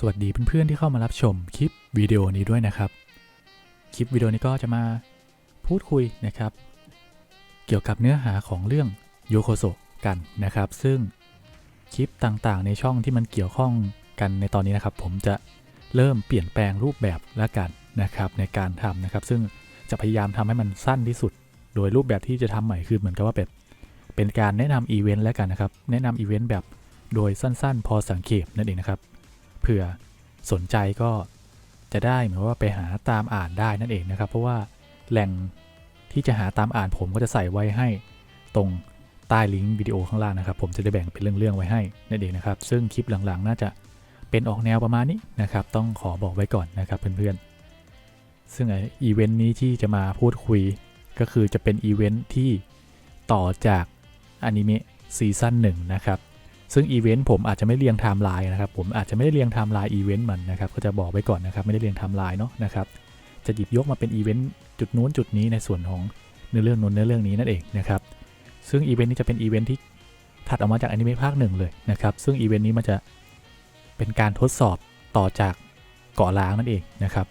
สวัสดีเพื่อนๆที่เข้ามารับชมคลิปวิดีโอนี้ด้วยนะครับ คลิปวิดีโอนี้ก็จะมาพูดคุยนะครับ เกี่ยวกับเนื้อหาของเรื่องโยโคโซกันนะครับ ซึ่งคลิปต่างๆ ในช่องที่มันเกี่ยวข้องกันในตอนนี้นะครับ ผมจะเริ่มเปลี่ยนแปลงรูปแบบและกันนะครับ ในการทำนะครับ ซึ่งจะพยายามทำให้มันสั้นที่สุด โดยรูปแบบที่จะทำใหม่คือเหมือนกับว่าแบบเป็นการแนะนำอีเวนต์แล้วกันนะครับ แนะนำอีเวนต์แบบโดยสั้นๆ พอสังเกตนั่นเองนะครับ เผื่อสนใจก็จะได้เหมือนว่าไปหาตามอ่านได้นั่นเองนะครับ เพราะว่าแหล่งที่จะหาตามอ่านผมก็จะใส่ไว้ให้ตรงใต้ลิงก์วิดีโอข้างล่างนะครับ ผมจะได้แบ่งเป็นเรื่องๆไว้ให้นั่นเองนะครับ ซึ่งคลิปหลังๆ น่าจะเป็นออกแนวประมาณนี้นะครับ ต้องขอบอกไว้ก่อนนะครับเพื่อนๆ ซึ่งไออีเวนต์นี้ที่จะมาพูดคุยก็คือจะเป็นอีเวนต์ที่ต่อจากอนิเมะซีซั่นหนึ่งนะครับ ซึ่งอีเวนต์ผมอาจจะไม่เรียงไทม์ไลน์นะครับ ผมอาจจะไม่ได้เรียงไทม์ไลน์อีเวนต์มันนะครับ ก็จะบอกไว้ก่อนนะครับ ไม่ได้เรียงไทม์ไลน์เนาะนะครับ จะหยิบยกมาเป็นอีเวนต์จุดนู้นจุดนี้ในส่วนของเนื้อเรื่องนู้นเนื้อเรื่องนี้นั่นเองนะครับ ซึ่งอีเวนต์นี้จะเป็นอีเวนต์ที่ถัดออกมาจากอนิเมะภาคหนึ่งเลยนะครับ ซึ่งอีเวนต์นี้มันจะเป็นการทดสอบต่อจากเกาะล้างนั่นเองนะครับ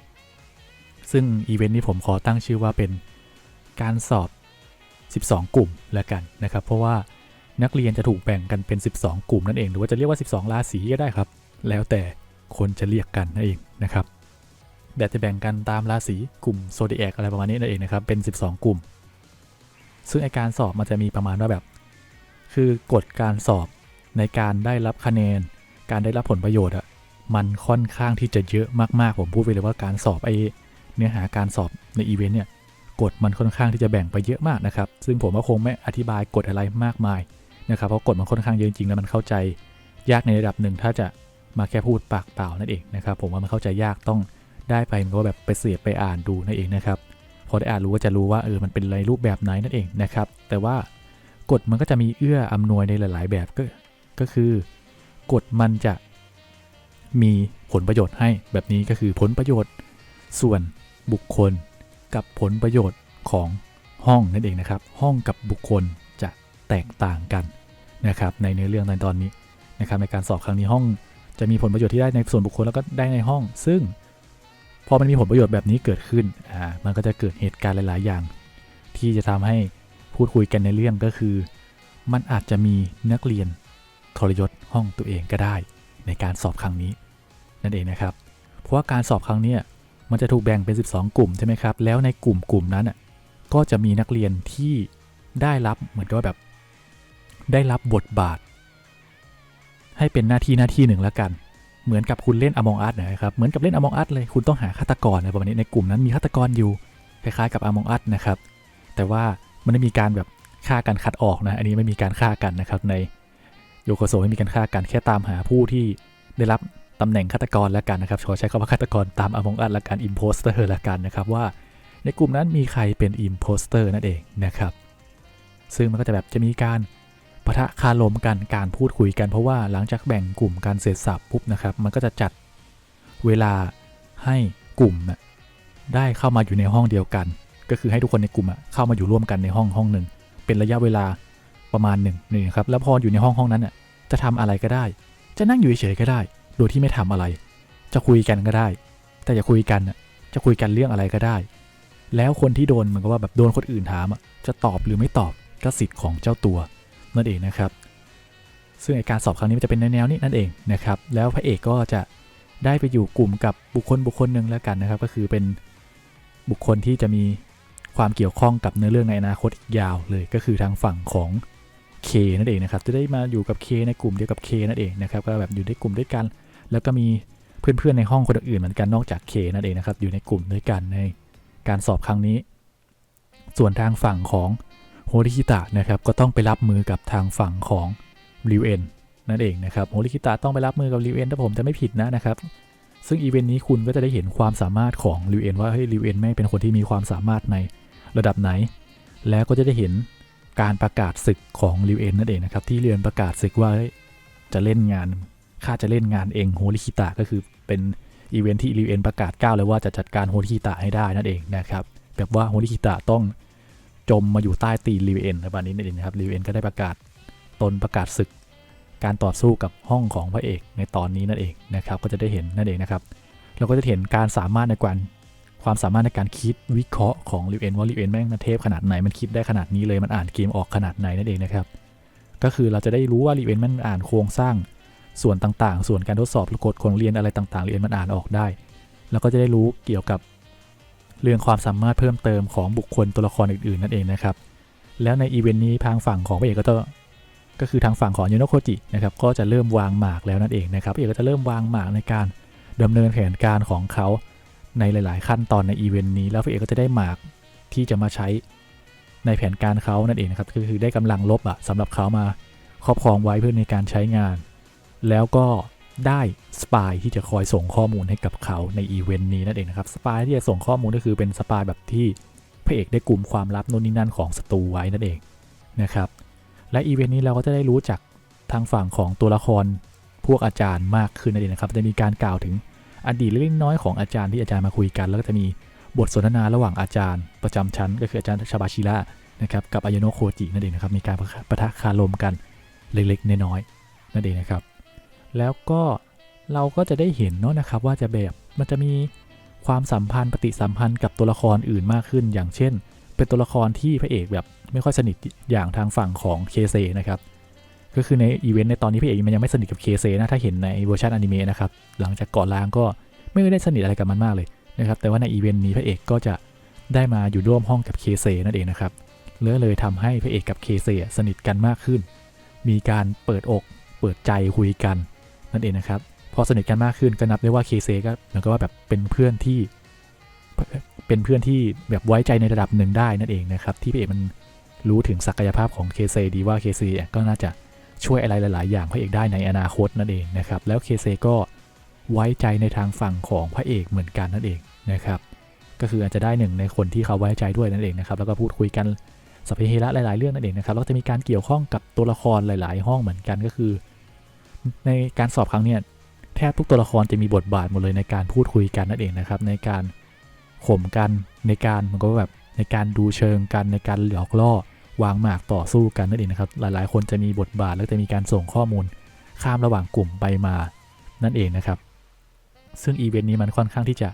ซึ่งอีเวนต์นี้ผมขอตั้งชื่อว่าเป็นการสอบ 12 กลุ่มแล้วกันนะครับ เพราะว่า นักเรียนจะถูกแบ่งกันเป็น 12 กลุ่มนั่นเอง หรือว่าจะเรียกว่า 12 ราศีก็ได้ครับ แล้วแต่คนจะเรียกกันนั่นเองนะครับแบบจะแบ่งกันตามราศีกลุ่มโซเดียกอะไรประมาณนี้นั่นเองนะครับเป็น 12 กลุ่ม ซึ่งไอการสอบมันจะมีประมาณว่าแบบ คือกฎการสอบในการได้รับคะแนน การได้รับผลประโยชน์อะมันค่อนข้างที่จะเยอะมากๆ ผมพูดไปเลยว่าการสอบไอเนื้อหาการสอบในอีเวนต์เนี่ยกฎมันค่อนข้างที่จะแบ่งไปเยอะมากนะครับ ซึ่งผมก็คงไม่อธิบายกฎอะไรมากมาย นะครับเพราะกฎมันค่อนข้างเยอะจริงแล้วมันเข้าใจยากในระดับหนึ่งถ้าจะมาแค่พูดปากเปล่านั่นเองนะครับผมว่ามันเข้าใจยากต้องได้ไปมันก็แบบไปเสียบไปอ่านดูนั่นเองนะครับพอได้อ่านรู้ก็จะรู้ว่าเออมันเป็นอะไรรูปแบบไหนนั่นเองนะครับแต่ว่ากฎมันก็จะมีเอื้ออำนวยในหลาย ๆ แบบก็ก็คือกฎมันจะมีผลประโยชน์ให้แบบนี้ก็คือผลประโยชน์ ส่วนบุคคลกับผลประโยชน์ของห้องนั่นเองนะครับ ห้องกับบุคคล แตกต่างกันนะครับในเนื้อเรื่องในตอนนี้นะครับในการสอบครั้งนี้ห้องจะมีผลประโยชน์ที่ได้ในส่วนบุคคลแล้วก็ได้ในห้อง ซึ่งพอมันมีผลประโยชน์แบบนี้เกิดขึ้นอ่ามันก็จะเกิดเหตุการณ์หลาย ๆ อย่าง ที่จะทำให้พูดคุยกันในเรื่องก็คือ มันอาจจะมีนักเรียนทรยศห้องตัวเองก็ได้ ในการสอบครั้งนี้ นั่นเองนะครับ เพราะว่าการสอบครั้งนี้มันจะถูกแบ่งเป็น 12 กลุ่มใช่ไหมครับแล้วในกลุ่มกลุ่มนั้นก็จะมีนักเรียนที่ได้รับเหมือนกับว่าแบบ ได้รับบทบาท ให้เป็นหน้าที่หน้าที่หนึ่งแล้วกัน เหมือนกับคุณเล่น Among Us นะครับ เหมือนกับเล่น Among Us เลย คุณต้องหาฆาตกรอะไรประมาณนี้ในกลุ่มนั้นมีฆาตกรอยู่ คล้ายๆกับ Among Us นะครับ แต่ว่ามันไม่มีการแบบฆ่ากันคัดออกนะ อันนี้ไม่มีการฆ่ากันนะครับ ในโยโกโซไม่มีการฆ่ากันแค่ตามหาผู้ที่ได้รับตำแหน่งฆาตกรแล้วกันนะครับขอใช้คำว่าฆาตกรตาม Among Us ละกัน Imposter ละกันนะครับว่าในกลุ่มนั้นมีใครเป็น Imposter นั่นเองนะครับ ซึ่งมันก็จะแบบจะมีการ ปะทะคารมกันการพูดคุยกันเพราะว่าหลังจากแบ่งกลุ่มการเสร็จสับปุ๊บนะครับ มันก็จะจัดเวลาให้กลุ่มนะได้เข้ามาอยู่ในห้องเดียวกัน ก็คือให้ทุกคนในกลุ่มเข้ามาอยู่ร่วมกันในห้องห้องหนึ่ง เป็นระยะเวลาประมาณหนึ่งนี่ครับแล้วพออยู่ในห้องห้องนั้นน่ะจะทำอะไรก็ได้ จะนั่งอยู่เฉยๆก็ได้ โดยที่ไม่ทำอะไร จะคุยกันก็ได้ แต่จะคุยกันน่ะจะคุยกันเรื่องอะไรก็ได้ แล้วคนที่โดนเหมือนกับว่าแบบโดนคนอื่นถามอะจะตอบหรือไม่ตอบก็สิทธิ์ของเจ้าตัว นั่นเองนะครับ ซึ่งการสอบครั้งนี้มันจะเป็นแนวๆนี้นั่นเองนะครับ แล้วพระเอกก็จะได้ไปอยู่กลุ่มกับบุคคลบุคคลหนึ่งแล้วกันนะครับ ก็คือเป็นบุคคลที่จะมีความเกี่ยวข้องกับเนื้อเรื่องในอนาคตอีกยาวเลย ก็คือทางฝั่งของเคนั่นเองนะครับ จะได้มาอยู่กับเคในกลุ่มเดียวกับเคนั่นเองนะครับ ก็แบบอยู่ในกลุ่มด้วยกัน แล้วก็มีเพื่อนๆในห้องคนอื่นเหมือนกันนอกจากเคนั่นเองนะครับ อยู่ในกลุ่มด้วยกันในการสอบครั้งนี้ ส่วนทางฝั่งของ ริคิตะนะครับก็ต้องไปรับมือกับทางฝั่งของริวเอ็นนั่นเองนะครับโฮริคิตะต้องไปรับมือกับริวเอ็นถ้าผมจะไม่ผิดนะนะครับซึ่งอีเวนต์นี้คุณก็จะได้เห็นความสามารถของริวเอ็นว่าเฮ้ยริวเอ็นไม่เป็นคนที่มีความสามารถในระดับไหน แล้วก็จะได้เห็นการประกาศศึกของริวเอ็นนั่นเองนะครับที่เรียนประกาศศึกว่าจะเล่นงานข้าจะเล่นงานเองโฮริคิตะก็คือเป็นอีเวนท์ที่ริวเอ็นประกาศก้าวเลยว่าจะจัดการโฮริคิตะให้ได้นั่นเองนะครับแบบว่าโฮริคิตะต้อง จมมาอยู่ใต้ตีนริวเอ็นประมาณนี้นั่นเองนะครับริวเอ็นก็ได้ประกาศตนประกาศศึก การต่อสู้กับห้องของพระเอกในตอนนี้นั่นเองนะครับก็จะได้เห็นนั่นเองนะครับเราก็จะเห็นการสามารถในการความสามารถในการคิดวิเคราะห์ของลิวเอ็นว่าลิวเอ็นแม่งมันเทพขนาดไหนมันคิดได้ขนาดนี้เลยมันอ่านเกมออกขนาดไหนนั่นเองนะครับก็คือเราจะได้รู้ว่าลิวเอ็นมันอ่านโครงสร้างส่วนต่างๆ ส่วนการทดสอบกฎของเรียนอะไรต่างๆลิวเอ็นมันอ่านออกได้ แล้วก็จะได้รู้เกี่ยวกับ เรื่องความสามารถเพิ่มเติมของบุคคลตัวละครอื่นๆ นั่นเองนะครับ แล้วในอีเวนต์นี้ทางฝั่งของพระเอกก็จะก็คือทางฝั่งของยูโนโคจินะครับก็จะเริ่มวางหมากแล้วนั่นเองนะครับพระเอกก็จะเริ่มวางหมากในการดำเนินแผนการของเขาในหลาย ๆ ขั้นตอนในอีเวนต์นี้ แล้วพระเอกก็จะได้หมากที่จะมาใช้ในแผนการเขานั่นเองนะครับก็คือได้กำลังลบอะสำหรับเขามาครอบครองไว้เพื่อในการใช้งาน แล้วก็ ได้สปายที่จะคอยส่งข้อมูลให้กับเขาในอีเวนต์นี้นั่นเองนะครับสปายที่จะส่งข้อมูลก็คือเป็นสปายแบบที่พระเอกได้กลุ่มความลับโน่นนี่นั่นของศัตรูไว้นั่นเองนะครับ และอีเวนต์นี้เราก็จะได้รู้จักทางฝั่งของตัวละครพวกอาจารย์มากขึ้นนั่นเองนะครับ จะมีการกล่าวถึงอดีตเล็กน้อยของอาจารย์ที่อาจารย์มาคุยกัน แล้วก็จะมีบทสนทนาระหว่างอาจารย์ ประจำชั้น ก็คืออาจารย์ชาบาชิระนะครับกับอายโนะโคจินั่นเองนะครับมีการปะทะคารมกันเล็กๆน้อยๆนั่นเองนะครับ แล้วก็เราก็จะได้เห็นเนาะนะครับว่าจะแบบมันจะมีความสัมพันธ์ปฏิสัมพันธ์กับตัวละครอื่นมากขึ้น อย่างเช่น เป็นตัวละครที่พระเอกแบบไม่ค่อยสนิทอย่างทางฝั่งของเคเซนะครับก็คือในอีเวนต์ในตอนนี้พระเอกมันยังไม่สนิทกับเคเซนะถ้าเห็นในเวอร์ชันอนิเมะนะครับหลังจากก่อนล้างก็ไม่ได้สนิทอะไรกับมันมากเลยนะครับแต่ว่าในอีเวนต์นี้พระเอกก็จะได้มาอยู่ร่วมห้องกับเคเซนั่นเองนะครับเลยเลยทำให้พระเอกกับเคเซสนิทกันมากขึ้น มีการเปิดอกเปิดใจคุยกัน นั่นเองนะครับ พอสนิทกันมากขึ้นก็นับได้ว่าเคเซก็เหมือนกับว่าแบบเป็นเพื่อนที่ เป็นเพื่อนที่แบบไว้ใจในระดับหนึ่งได้นั่นเองนะครับ ที่พระเอกมันรู้ถึงศักยภาพของเคเซดีว่าเคเซก็น่าจะช่วยอะไรหลาย ๆ อย่างพระเอกได้ในอนาคตนั่นเองนะครับ แล้วเคเซก็ไว้ใจในทางฝั่งของพระเอกเหมือนกันนั่นเองนะครับ ก็คืออาจจะได้หนึ่งในคนที่เขาไว้ใจด้วยนั่นเองนะครับ แล้วก็พูดคุยกันสัพเพเฮระหลาย ๆ เรื่องนั่นเองนะครับ แล้วจะมีการเกี่ยวข้องกับตัวละครหลาย ๆ ห้องเหมือนกันก็คือ ในการสอบครั้งเนี้ยแทบทุกตัวละครจะมีบทบาทหมดเลยในการพูดคุยกันนั่นเองนะครับ ในการข่มกันในการมันก็แบบในการดูเชิงกันในการหลอกล่อวางหมากต่อสู้กันนั่นเองนะครับ หลายๆ คนจะมีบทบาทแล้วจะมีการส่งข้อมูลข้ามระหว่างกลุ่มไปมานั่นเองนะครับ ซึ่งอีเวนต์นี้มันค่อนข้างที่จะ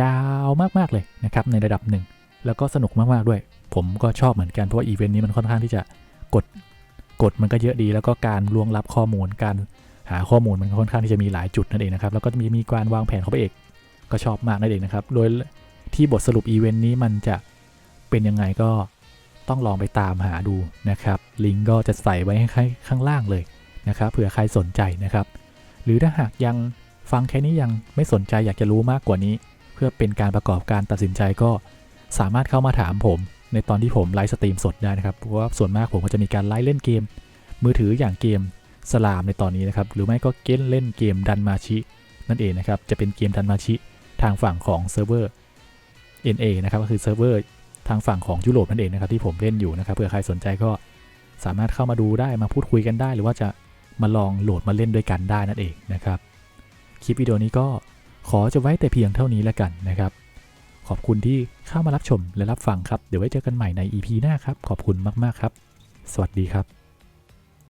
ยาวมากๆเลยนะครับในระดับหนึ่ง แล้วก็สนุกมากๆด้วย ผมก็ชอบเหมือนกันเพราะว่าอีเวนต์นี้มันค่อนข้างที่จะกด กดมันก็เยอะดี แล้วก็การลวงลับข้อมูลการหาข้อมูลมันค่อนข้างที่จะมีหลายจุดนั่นเองนะครับ แล้วก็มีมีการวางแผนของพระเอกก็ชอบมากนั่นเองนะครับ โดยที่บทสรุปอีเวนต์นี้มันจะเป็นยังไงก็ต้องลองไปตามหาดูนะครับ ลิงก์ก็จะใส่ไว้ให้ข้างล่างเลยนะครับ เผื่อใครสนใจนะครับ หรือถ้าหากยังฟังแค่นี้ยังไม่สนใจอยากจะรู้มากกว่านี้ เพื่อเป็นการประกอบการตัดสินใจก็สามารถเข้ามาถามผม ในตอนที่ผมไลฟ์สตรีมสดได้นะครับ เพราะว่าส่วนมากผมก็จะมีการไลฟ์เล่นเกม มือถืออย่างเกมสลามในตอนนี้นะครับ หรือไม่ก็เก้นเล่นเกมดันมาชิ นั่นเองนะครับ จะเป็นเกมดันมาชิทางฝั่งของเซิร์ฟเวอร์ NA นะครับ ก็คือเซิร์ฟเวอร์ทางฝั่งของยุโรปนั่นเองนะครับที่ผมเล่นอยู่นะครับ เผื่อใครสนใจก็สามารถเข้ามาดูได้มาพูดคุยกันได้ หรือว่าจะมาลองโหลดมาเล่นด้วยกันได้นั่นเองนะครับ คลิปวิดีโอนี้ก็ขอจะไว้แต่เพียงเท่านี้แล้วกันนะครับ ขอบคุณที่เข้ามารับชมและรับฟังครับ เดี๋ยวไว้เจอกันใหม่ใน EP หน้าครับ ขอบคุณมาก ๆ ครับ สวัสดีครับ